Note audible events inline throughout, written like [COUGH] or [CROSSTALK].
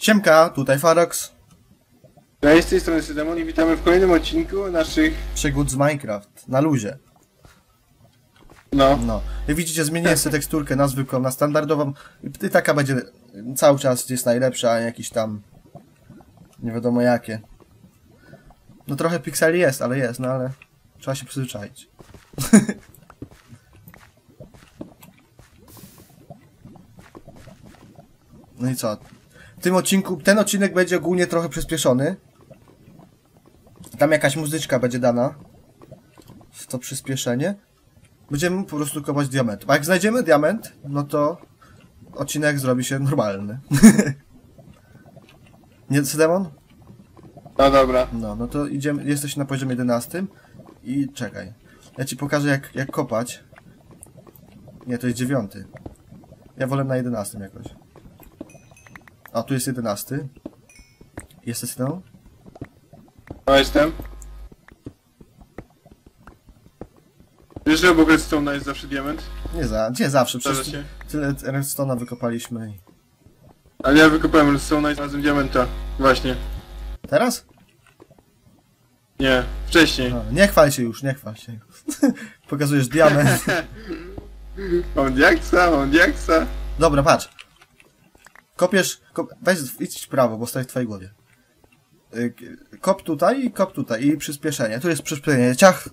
Siemka, tutaj Farox. Cześć, z tej strony Sydemon i witamy w kolejnym odcinku naszych, Przygód z Minecraft. Na luzie. no, No. Jak widzicie, zmieniłem sobie teksturkę na zwykłą, na standardową. I taka będzie cały czas jest najlepsza, a jakiś tam... Nie wiadomo jakie. No trochę pikseli jest, ale jest, no ale... Trzeba się przyzwyczaić. [LAUGHS] no i co? W tym odcinku, ten odcinek będzie ogólnie trochę przyspieszony. Tam jakaś muzyczka będzie dana. W to przyspieszenie. Będziemy po prostu kopać diament. A jak znajdziemy diament, no to odcinek zrobi się normalny. [LAUGHS] Nie, Demon? no dobra. No, no to idziemy, jesteś na poziomie 11 i czekaj. Ja ci pokażę jak, jak kopać. Nie, to jest dziewiąty. Ja wolę na 11 jakoś. A, tu jest 11. Jesteś no? No jestem. Wiesz, że obok redstone'a jest zawsze diament? Nie za, nie zawsze, Zdarza przecież się. tyle redstone'a wykopaliśmy. i- Ale ja wykopałem redstone'a i znalazłem diamenta. Właśnie. Teraz? Nie, wcześniej. No, nie chwal się już, nie chwal się. [LAUGHS] Pokazujesz diament. Mam diaksa, mam diaksa. Dobra, patrz. Kopiesz, kop, weź, idź w prawo, bo stoi w twojej głowie. Y, Kop tutaj i kop tutaj i przyspieszenie. Tu jest przyspieszenie. Ciach!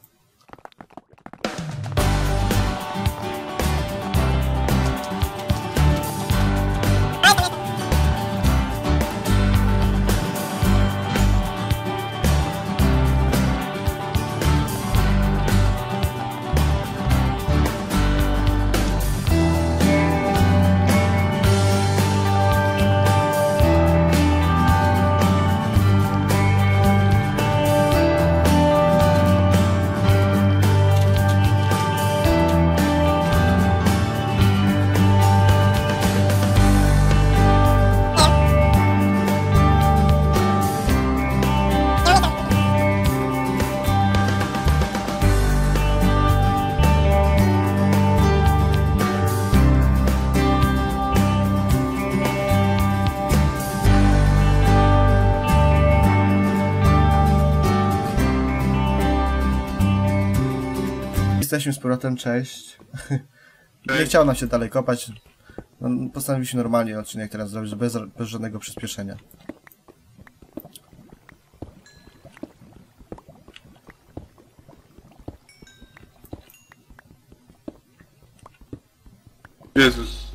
Jesteśmy z powrotem, cześć. [LAUGHS] Nie chciało nam się dalej kopać. No, postanowiliśmy normalnie odcinek teraz zrobić, bez, bez żadnego przyspieszenia. Jezus.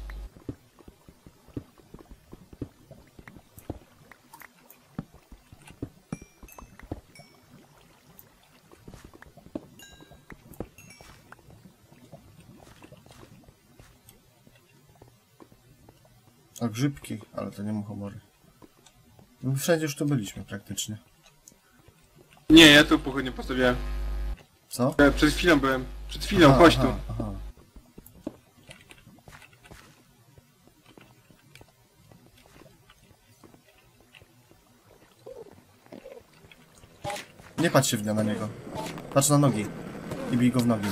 Grzybki, ale to nie muchomory. My wszędzie już tu byliśmy praktycznie. Nie, ja tu pochodnie postawiłem. Co? E, Przed chwilą byłem. Przed chwilą, Aha, chodź aha, tu. aha. Nie patrz się w na niego. Patrz na nogi. I bij go w nogi.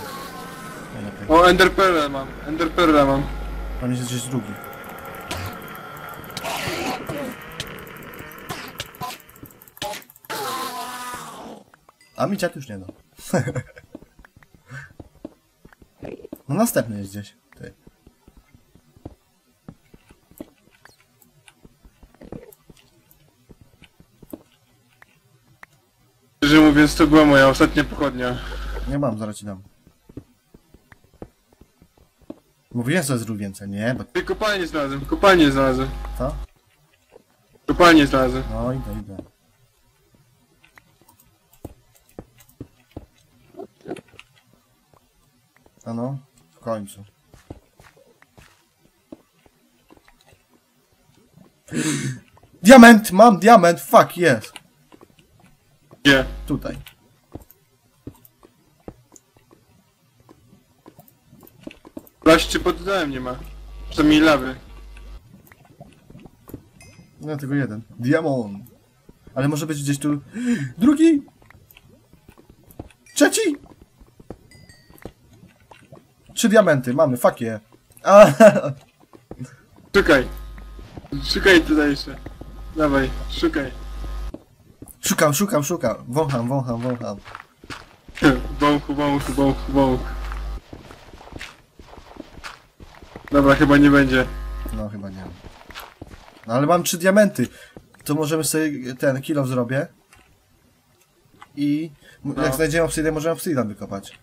Najlepiej. O, enderpearla mam, enderpearla mam. Tam jest gdzieś drugi. A mi dziad już nie da. [LAUGHS] No następny jest gdzieś. Ty. Szczerze mówiąc, to była moja ostatnia pochodnia. Nie mam, zaraz ci dam. Mówiłem, że zrób więcej. Nie, bo... Ty kopalnię znalazłem, kopalnię znalazłem. Co? Kopalnię znalazłem. No idę, idę. Ano, w końcu. Diament! Mam diament! Fuck, jest! Gdzie? Tutaj. Właśnie pod domem nie ma. Przynajmniej lawy. No, tylko jeden. Diamond! Ale może być gdzieś tu... Drugi! Trzeci! Trzy diamenty, mamy, fuck yeah. A, [LAUGHS] Czekaj. Czekaj tutaj jeszcze. Dawaj, szukaj. Szukam, szukam, szukam. Wącham, wącham, wącham. [LAUGHS] Wąchu, wąchu, wąchu, wąch. Dobra, chyba nie będzie. No chyba nie. No ale mam trzy diamenty. To możemy sobie ten kilo zrobię. I No. jak znajdziemy obsydian, możemy obsydian wykopać.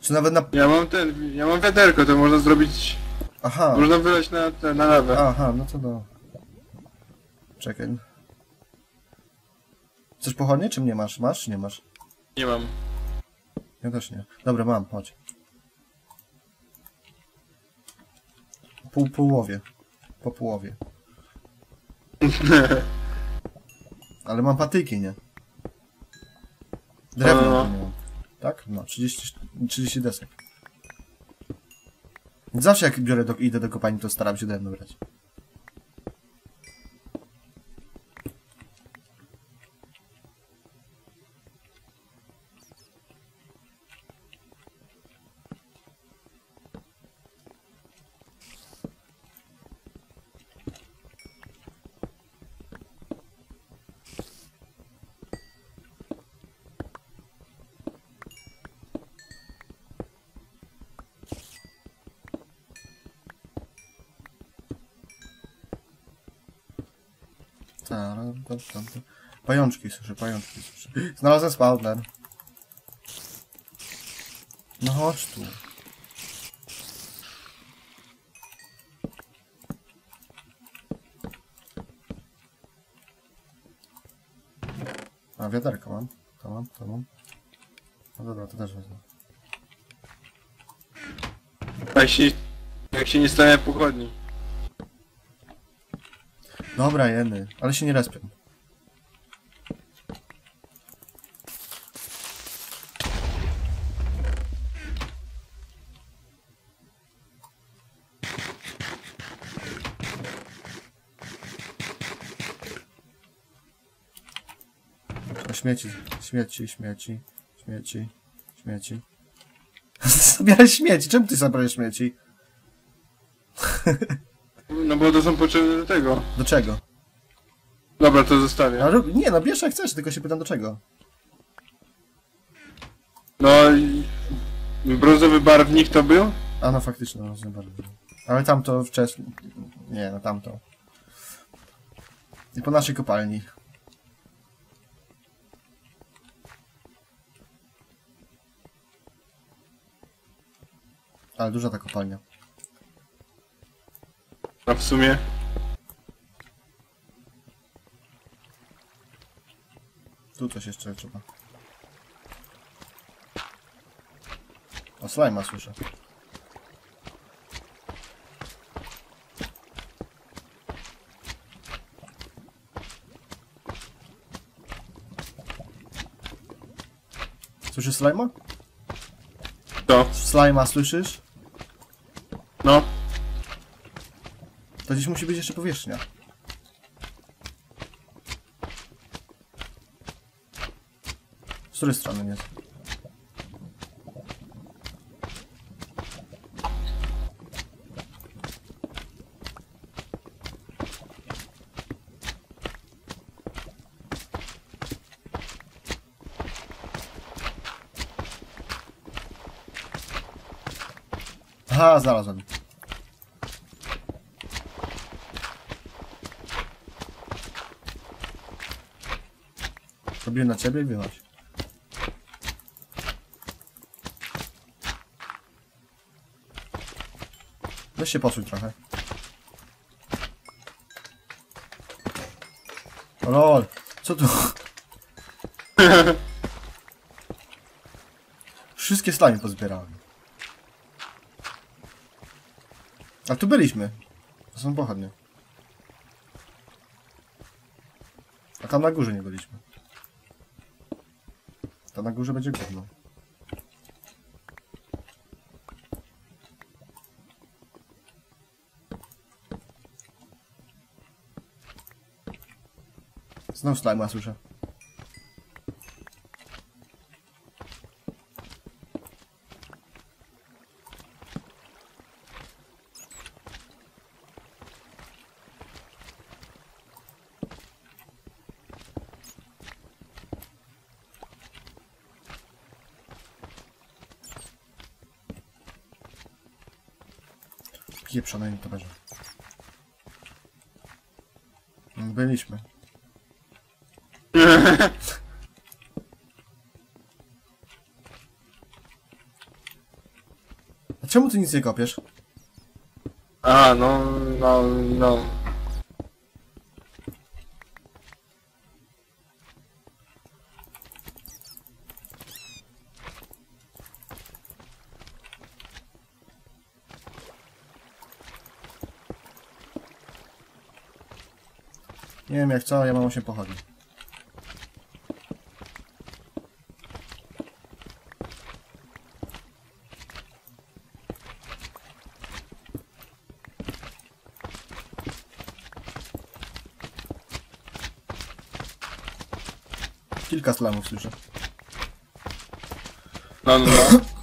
Czy nawet na... Ja mam ten, ja mam wiaderko, to można zrobić, Aha. można wylać na, na, na lawę. Aha, no to no. Czekaj. Chcesz pochodnie, czy nie masz? Masz, czy nie masz? Nie mam. Ja też nie. Dobra, mam, chodź. Pół połowie. Po połowie. [LAUGHS] Ale mam patyki, nie? Drewno No, no. Tak? No, 30, 30 desek. Zawsze jak biorę do, idę do kopalni, to staram się drewno brać. Pajączki słyszę, pajączki słyszę. Znalazłem spawner. No chodź tu. A wiaderko mam. To mam, to mam. No dobra, to też wezmę. Jak się, jak się nie stanie pochodni. Dobra, jeny, ale się nie respią. Śmieci, śmieci, śmieci, śmieci, śmieci. [LAUGHS] Zabieraj śmieci, czemu ty zabrałeś śmieci? [LAUGHS] No bo to są potrzebne do tego. Do czego? Dobra, to zostawię. No, rób- nie, no bierz jak chcesz, tylko się pytam do czego. No i brązowy barwnik to był? A no faktycznie, no rozumiem bardzo. Ale tamto wcześniej. Nie, no tamto. I po naszej kopalni. Ale duża ta kopalnia. W sumie. Tu coś jeszcze trzeba. O, slajma słyszę. Słyszysz slajma? To. Slajma słyszysz? No. To gdzieś musi być jeszcze powierzchnia. Z której strony jest? Aha, znalazłem. Robię na ciebie i wyłaź. Weź się posuń trochę. O Lol, co tu? [LAUGHS] Wszystkie slimy pozbierałem. A tu byliśmy. To są pochodnie. A tam na górze nie byliśmy. Na górze będzie gówno. Znowu slajma słyszę. Pieprzone youtuberze. Byliśmy. A czemu ty nic nie kopiesz? A, no, no, no. Nie wiem jak co, ja mam 8 pochodni. Kilka slamów słyszę. No, no, no.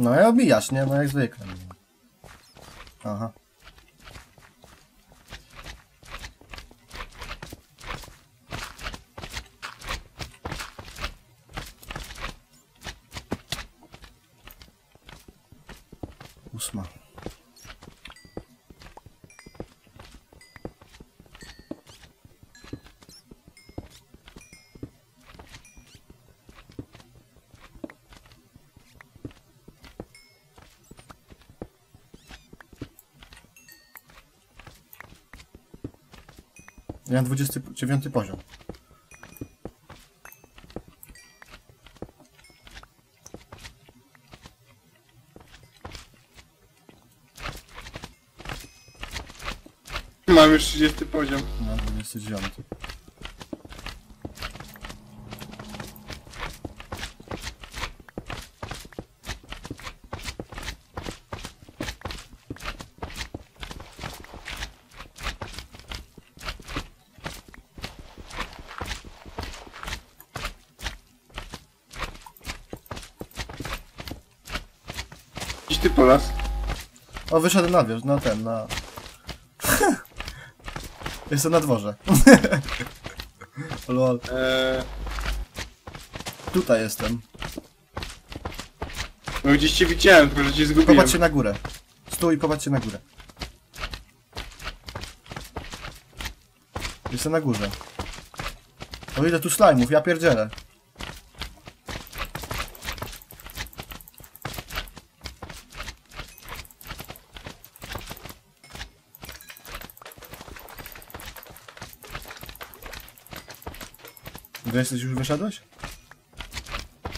No i obijasz, nie? No jak zwykle. Aha. Ja mam 29 poziom. Mam już 30 poziom. No, 29. Gdzieś ty po las? O, wyszedłem na wierzch, na ten, na... [LAUGHS] Jestem na dworze. [LAUGHS] Lol. Eee, Tutaj jestem. no gdzieś cię widziałem, tylko że cię zgubiłem. Popatrzcie na górę. Stój, popatrzcie na górę. Jestem na górze. O ile tu slajmów, ja pierdzielę. Jesteś, już wyszedłeś?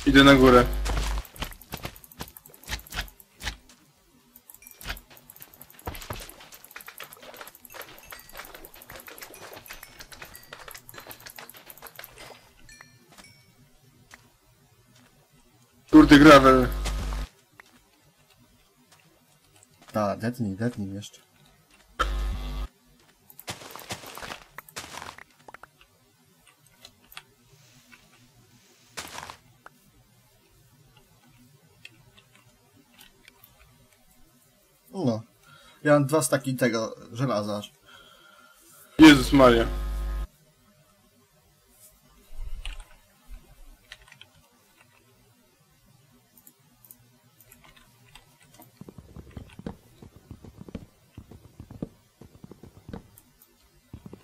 Idę na górę. Kurde, gravel. Tak, detnij, detnij jeszcze. No. Mam dwa staki tego żelaza. Jezus Maria.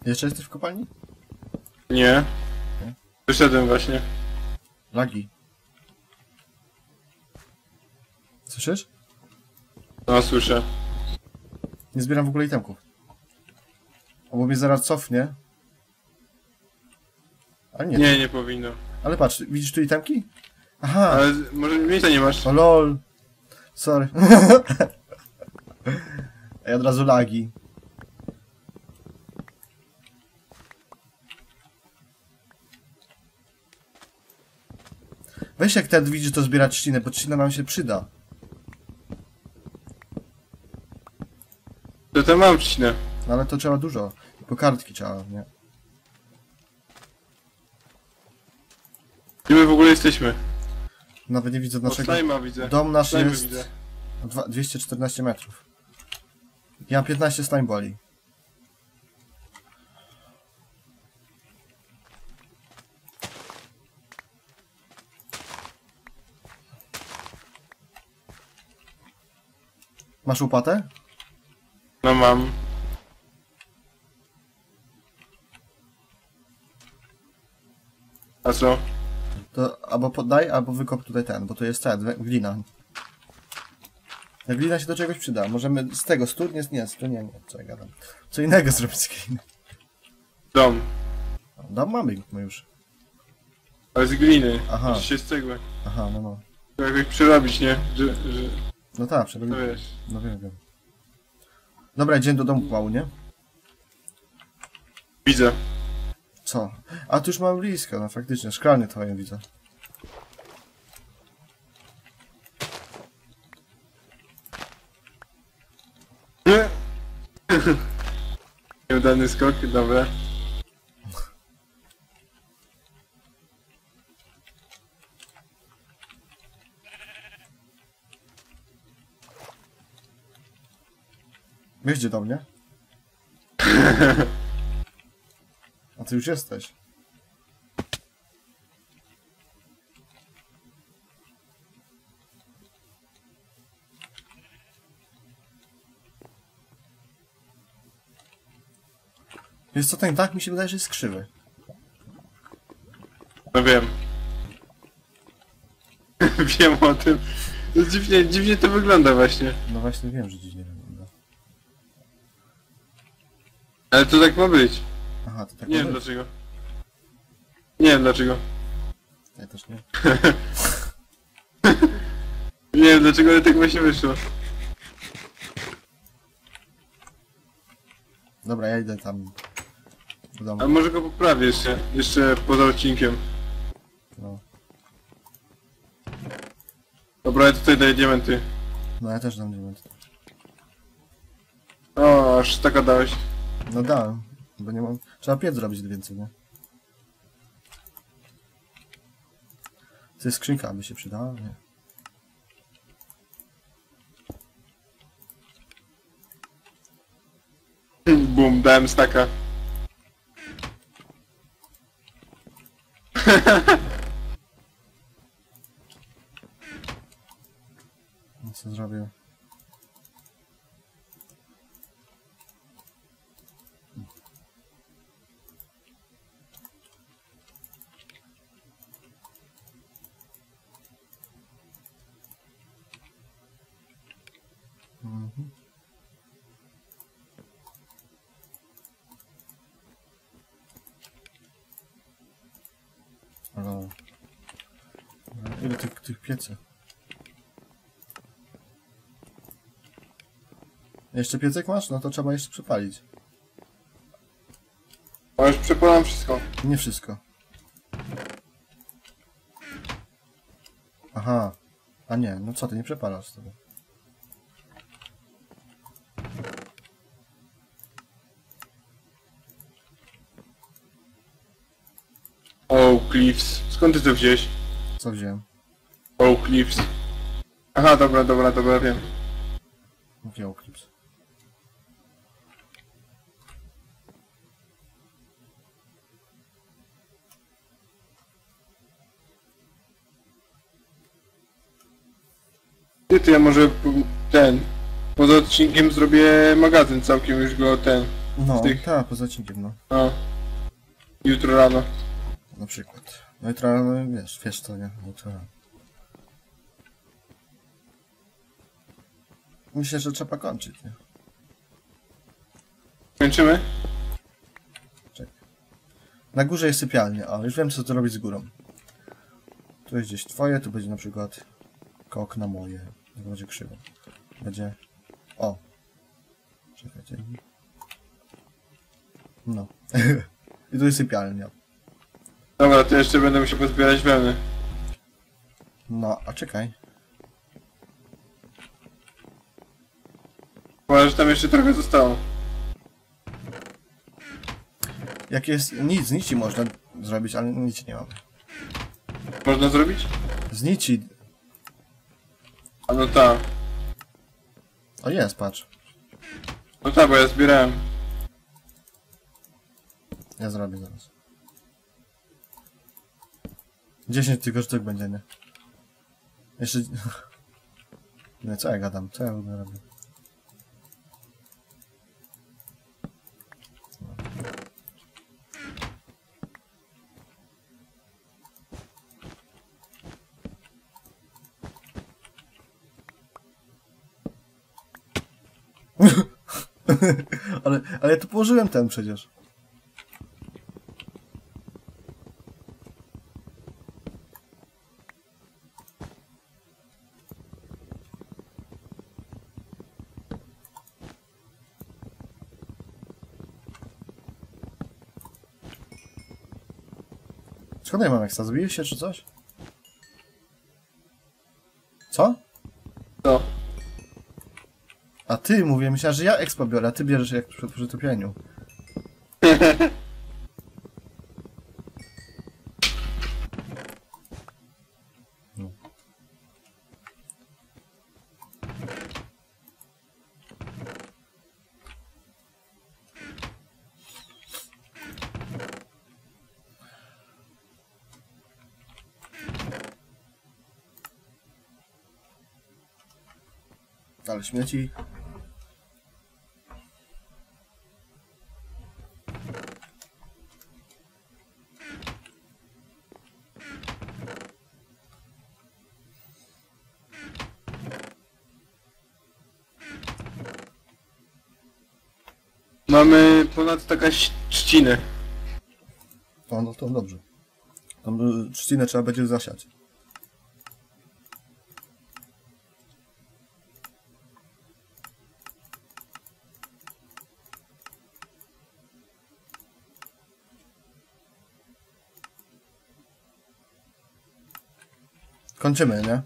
Jeszcze jesteś w kopalni? Nie. Wyszedłem właśnie. Lagi. Słyszysz? No, słyszę. Nie zbieram w ogóle itemków. O, bo mnie zaraz cofnie. Nie. Nie, nie powinno. Ale patrz, widzisz tu itemki? Aha. Ale może miejsca nie masz. O lol. Sorry. [LAUGHS] Ej, od razu lagi. Weź jak ten widzi to zbierać trzcinę, bo trzcina nam się przyda. tam mam trzcinę. No ale to trzeba dużo. Tylko kartki trzeba, nie? Gdzie my w ogóle jesteśmy? Nawet nie widzę naszego... Slajma widzę. Dom nasz jest... Widzę. 214 metrów. Ja mam 15 slimeboli. Masz łopatę? No mam. A co? To albo podaj, albo wykop tutaj ten, bo tu jest ten, we- glina. Jak glina się do czegoś przyda. Możemy z tego studnie, nie, to nie, nie, co ja gadam. Co innego [LAUGHS] zrobić z gliny. Dom. Dom mamy my już. Ale z gliny. Aha. Aha. się z cegły. Aha, no no. Trzeba jakoś przerobić, nie? Że, że... No tak, wiesz. No wiem, wiem. Dobra, idziemy do domu mału, nie? Widzę. Co? A tu już mam blisko, no faktycznie, szklanie twoje widzę. Nie. [LAUGHS] Nieudany skok, dobra. Gdzie do mnie? A ty już jesteś. Wiesz co, ten tak mi się wydaje, że jest krzywy. No wiem. [LAUGHS] wiem o tym. Dziwnie, dziwnie to wygląda właśnie. No właśnie wiem, że dziś nie wygląda. Ale to tak ma być. Aha, to tak Nie ma wiem być. dlaczego. Nie wiem dlaczego. Ja też nie. [LAUGHS] Nie wiem dlaczego, ale tak właśnie wyszło. Dobra, ja idę tam do domu. A może go poprawię jeszcze. Jeszcze poza odcinkiem. No, Dobra, ja tutaj daję diamenty. no ja też dam diament. O, aż taka dałeś. No dałem, bo nie mam... Trzeba piec zrobić więcej, nie? To jest skrzynka, by się przydała? Nie. Bum, dałem staka. No co zrobię? Mhm. Ale... Ile piecy? Jeszcze piecek masz? No to trzeba jeszcze przepalić. O, już przepalam wszystko. Nie wszystko. Aha. A nie, no co ty, nie przepalasz tego. Oak Cliffs. Skąd ty to wziąłeś? Co wziąłem? Oak Cliffs. Aha, dobra, dobra, dobra, wiem. Wziął klips. Ty, to ja może ten... Poza odcinkiem zrobię magazyn całkiem już go ten... No, tych- tak, poza odcinkiem, no. No. Jutro rano. Na przykład. No i trochę, no, wiesz, wiesz co, nie? No to... Myślę, że trzeba kończyć, nie? Kończymy? Na górze jest sypialnia, ale już wiem co zrobić z górą. Tu jest gdzieś twoje, tu będzie na przykład kok na moje. To będzie krzywo. Będzie... O! Czekajcie. No. [LAUGHS] I tu jest sypialnia. Dobra, to jeszcze będę musiał pozbierać wełny. No, a czekaj. Chyba, że tam jeszcze trochę zostało. Jak jest... Nic, z nici można zrobić, ale nic nie mamy. Można zrobić? Z nici... A no tak. O jest, patrz. No tak, bo ja zbierałem. Ja zrobię zaraz. 10 tylko sztuk będzie, nie? Jeszcze... [LAUGHS] Nie, co ja gadam? Co ja w ogóle robię? [LAUGHS] ale, ale ja tu położyłem ten przecież. Skąd ja mam eksta? Zbiłeś się czy coś? A ty, mówię, myślałem, że ja expo biorę, a ty bierzesz jak przy, przy topieniu. No. Ale śmieci. Mamy ponad taka trzcinę. To, no, to dobrze. Tam y, trzcinę trzeba będzie zasiać. Kończymy, nie?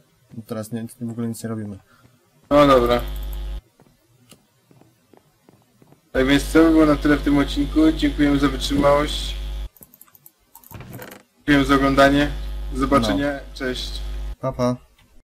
Teraz nie, w ogóle nic nie robimy. No dobra. Więc by było na tyle w tym odcinku. Dziękujemy za wytrzymałość. Dziękujemy za oglądanie. Do zobaczenia. Cześć. Pa, pa.